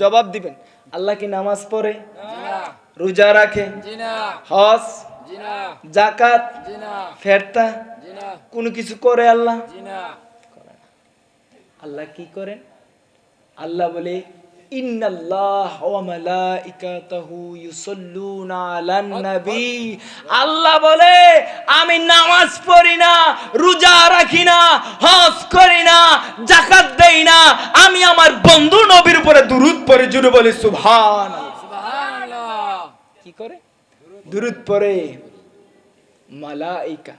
জবাব দিবেন। আল্লাহ কি নামাজ পড়ে? রোজা রাখে? হস হজ? জাকাত? ফেরতা? কোন কিছু করে আল্লাহ? আল্লাহ কি করেন? আল্লাহ বলে ইন্নাল্লাহ ওয়া মালাইকাতাহু ইউসাল্লুনা আলান নবী আল্লাহ বলে আমি নামাজ পড়ি না রোজা রাখি না হজ করি না যাকাত দেই না। আমি আমার বন্ধু নবীর উপরে দুরূদ পড়ে জুড়ে বলি সুবহান সুবহানাল্লাহ। কি করে? দুরূদ পড়ে মালাইকা।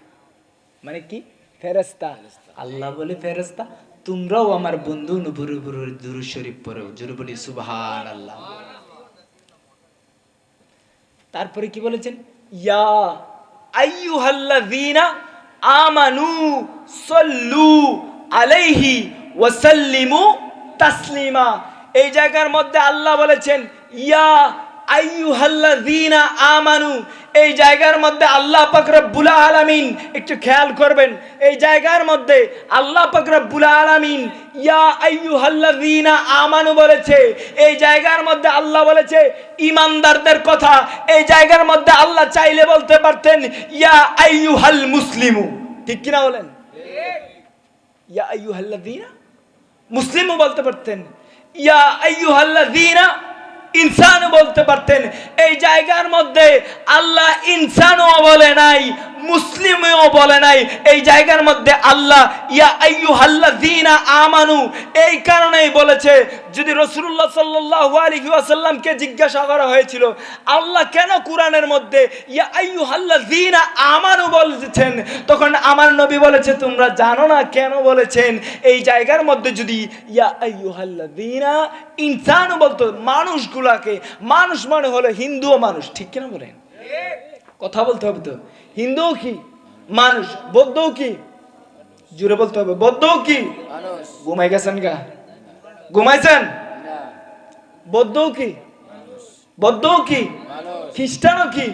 মানে কি? ফেরেশতা। আল্লাহ বলে ফেরেশতা তোমরাও আমার বন্ধু নবুর উপর দুরূদ শরীফ পড়ো। জুড়ে বলি সুবহান আল্লাহ তারপরে কি বলেছেন? ইয়া আইয়ুহাল্লাযীনা আমানু সল্লু আলাইহি ওয়া সাল্লিমু তাসলিমা। এই জায়গার মধ্যে আল্লাহ বলেছেন, ইয়া আইয়ুহাল্লাযীনা আমানু এই জায়গার মধ্যে আল্লাহ পাক রব্বুল আলামিন একটু খেয়াল করবেন। এই জায়গার মধ্যে আল্লাহ পাক রব্বুল আলামিন, ইয়া আইয়ুহাল্লাযীনা আমানু বলেছে, এই জায়গার মধ্যে আল্লাহ বলেছে, ইমানদারদের কথা, এই জায়গার মধ্যে আল্লাহ চাইলে বলতে পারতেন, ইয়া আইয়ুহাল মুসলিমু। ঠিক কিনা বলেন? ইয়া আইয়ুহাল্লাযীনা? মুসলিমও বলতে পারতেন, ইয়া আইয়ুহাল্লাযীনা ইনসানও বলতে পারতেন। এই জায়গার মধ্যে আল্লাহ ইনসানও বলে নাই মুসলিমও বলে নাই, এই জায়গার মধ্যে আল্লাহ, ইয়া আইয়ুহাল্লাযীনা আমানু, এই কারণেই বলেছে, যদি রাসূলুল্লাহ সাল্লাল্লাহু আলাইহি ওয়াসাল্লামকে জিজ্ঞাসা করা হয়েছিল, আল্লাহ কেন কোরআনের মধ্যে ইয়া আইয়ুহাল্লাযীনা আমানু বলেছেন? তখন আমার নবী বলেছে, তোমরা জানো না কেন বলেছেন? এই জায়গার মধ্যে যদি ইয়া আইয়ুহাল্লাযীনা ইনসানও বলতো, মানুষগুলাকে, মানুষ মানে হলো হিন্দুও মানুষ, ঠিক কিনা বলেন? কথা বলতে হবে তো। হিন্দুও কি? মানুষ। বৌদ্ধও কি? জুড়ে বলতে হবে। বৌদ্ধও কি? ঘুমাই গেছেন গা। ঘুমাইছেন? বৌদ্ধ বৌদ্ধও কি? বৌদ্ধও কি? খ্রিস্টানও কি?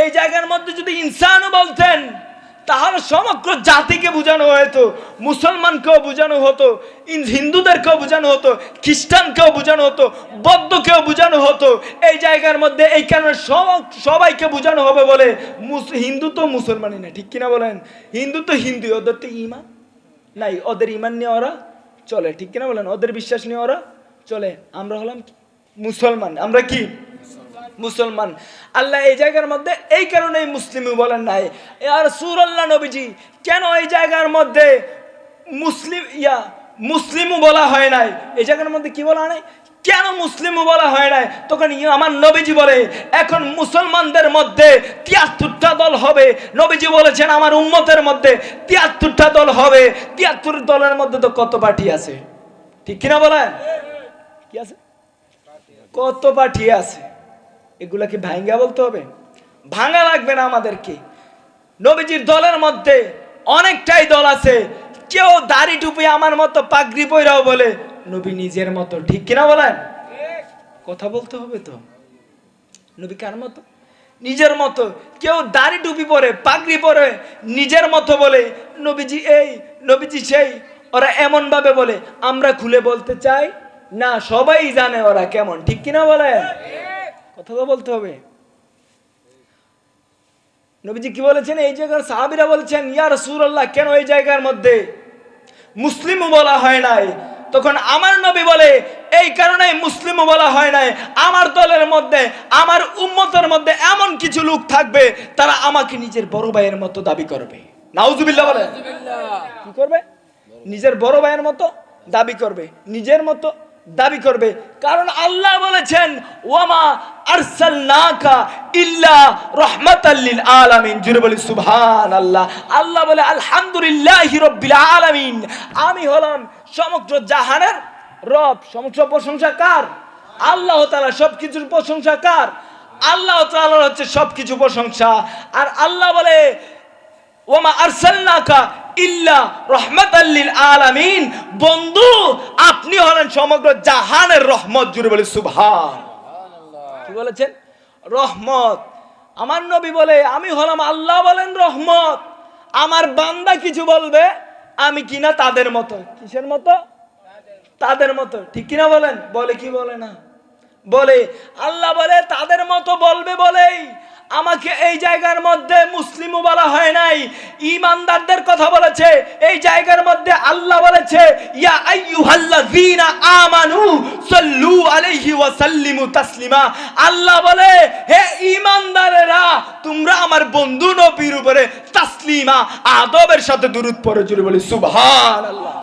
এই জায়গার মধ্যে যদি ইনসানও বলতেন তাহলে সমগ্র জাতিকে বোঝানো হতো মুসলমানকেও বোঝানো হতো হিন্দুদেরকেও বোঝানো হতো, খ্রিস্টানকেও বোঝানো হতো, বৌদ্ধকেও বোঝানো হতো। এই জায়গার মধ্যে এই কারণে সব- সবাইকে বোঝানো হবে বলে হিন্দু তো মুসলমানই না, ঠিক কিনা বলেন? হিন্দু তো হিন্দু, ওদের তো ইমান নাই, ওদের ইমান নিয়ে ওরা চলে, ঠিক কিনা বলেন? ওদের বিশ্বাস নিয়ে ওরা চলে। আমরা হলাম মুসলমান, আমরা কি? মুসলমান। আল্লাহ এই জায়গার মধ্যে এই কারণেই মুসলিমও বলেন নাই, আর সুরাল্লাহ নবীজি, কেন এই জায়গার মধ্যে মুসলিম, ইয়া মুসলিমও বলা হয় নাই? এই জায়গার মধ্যে কি বলা নাই? কেন মুসলিমও বলা হয় নাই? তখন আমার নবীজি বলে, এখন মুসলমানদের মধ্যে তিয়াত্তরটা দল হবে। নবীজি বলেছেন, আমার উম্মতের মধ্যে তিয়াত্তরটা দল হবে। তিয়াত্তর দলের মধ্যে তো কত পার্টি আছে? ঠিক কিনা বলেন? কি আছে? কত পাঠি আছে? এগুলা কি ভাঙ্গা বলতে হবে? ভাঙা লাগবে না আমাদেরকে। নবীজির দলের মধ্যে অনেকটাই দল আছে। কেউ দাড়ি টুপি আমার মতো পাগড়ি পইরাও বলে, নবী নিজের মতো। ঠিক কিনা বলেন? কথা বলতে হবে তো। নবী কার মতো? নিজের মতো। কেউ দাড়ি টুপি পরে, পাগড়ি পরে, নিজের মতো বলে, নবীজি এই, নবীজি সেই। ওরা এমন ভাবে বলে, আমরা খুলে বলতে চাই না, সবাই জানে ওরা কেমন। ঠিক কিনা বলে কথা তো বলতে হবে। নবীজি কি বলেছেন? এই জায়গার সাহাবিরা বলছেন ইয়া রাসূলুল্লাহ কেন এই জায়গার মধ্যে মুসলিমও বলা হয় নাই? তখন আমার নবী বলে এই কারণে মুসলিমও বলা হয় নাই। আমার দলের মধ্যে আমার উম্মতের মধ্যে এমন কিছু লোক থাকবে তারা আমাকে নিজের বড় ভাইয়ের মতো দাবি করবে। নাউজুবিল্লাহ বলে কি করবে? নিজের বড় ভাইয়ের মতো দাবি করবে নিজের মতো দাবি করবে। কারণ আল্লাহ বলেছেন ওয়ামা আরসালনাকা ইল্লা রাহমাতাল লিল আলামিন। জুড়ে বলি, সুবহানাল্লাহ। আল্লাহ বলে, আলহামদুলিল্লাহি রাব্বিল আলামিন। আমি হলাম সমগ্র জাহানের রব। সমগ্র প্রশংসা কার? আল্লাহ তাআলা সবকিছুর প্রশংসা কার? আল্লাহ তাআলার হচ্ছে সবকিছু প্রশংসা। আর আল্লাহ বলে, ওমা আরসালনাকা ইল্লা রহমাতাল লিল আলামিন। বন্ধু, আপনি হলেন সমগ্র জাহানের রহমত। জুড়ে বলে, সুবহান। কি বলেছেন, রহমত। আমার নবী বলে, আমি হলাম আল্লাহ বলেন রহমত। আমার বান্দা কিছু বলবে, আমি কিনা তাদের মতো। কিসের মতো? তাদের মতো। ঠিক কিনা বলেন? বলে কি বলে না? বলে, আল্লাহ বলে, তাদের মতো বলবে বলেই আমাকে এই জায়গার মধ্যে মুসলিমও বলা হয় নাই ইমানদারদের কথা বলেছে, এই জায়গার মধ্যে আল্লাহ বলেছে, ইয়া আইয়ুহাল্লাযীনা আমানু সাল্লু আলাইহি ওয়া সাল্লিমু তাসলিমা। আল্লাহ বলে, হে ইমানদারেরা তোমরা আমার বন্ধু নবীর উপরে তাসলিমা, আদবের সাথে দুরূদ পড়ে জুড়ে বলি, সুবহানাল্লাহ।